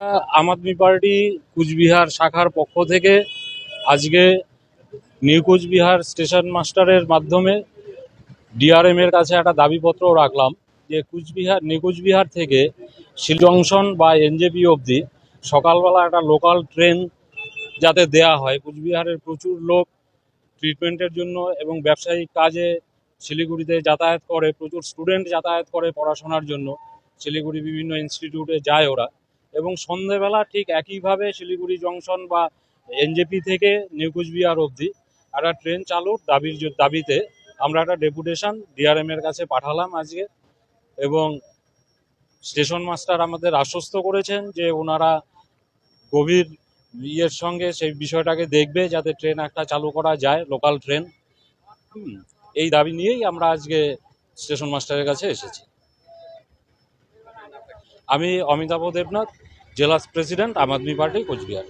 আম Aadmi party Cooch Behar শাখার পক্ষ থেকে আজকে নিউ কুচবিহার স্টেশন মাস্টারের মাধ্যমে ডিআরএম এর কাছে একটা দাবিপত্র রাখলাম যে কুচবিহার, নিউ কুচবিহার থেকে শিল জংশন বা এনজেপি অবধি সকালবেলা একটা লোকাল ট্রেন যাতে দেয়া হয়। কুচবিহারের প্রচুর লোক ট্রিটমেন্টের জন্য এবং ব্যবসায়িক কাজে শিলিগুড়িতে যাতায়াত করে, প্রচুর স্টুডেন্ট যাতায়াত করে পড়াশোনার জন্য। শিলিগুড়ি বিভিন্ন ইনস্টিটিউটে যায় ওরা। এবং সন্ধেবেলা ঠিক একইভাবে শিলিগুড়ি জংশন বা এনজেপি থেকে নিউ কুচবিহার অবধি একটা ট্রেন চালুর দাবির দাবিতে আমরা একটা ডেপুটেশন ডিআরএম এর কাছে পাঠালাম আজকে এবং স্টেশন মাস্টার আমাদের আশ্বস্ত করেছেন যে ওনারা গভীর ইয়ের সঙ্গে সেই বিষয়টাকে দেখবে যাতে ট্রেন একটা চালু করা যায় লোকাল ট্রেন এই দাবি নিয়েই আমরা আজকে স্টেশন মাস্টারের কাছে এসেছি। আমি অমিতাভ দেবনাথ জেলা প্রেসিডেন্ট আম আদমি পার্টি কোচবিহার।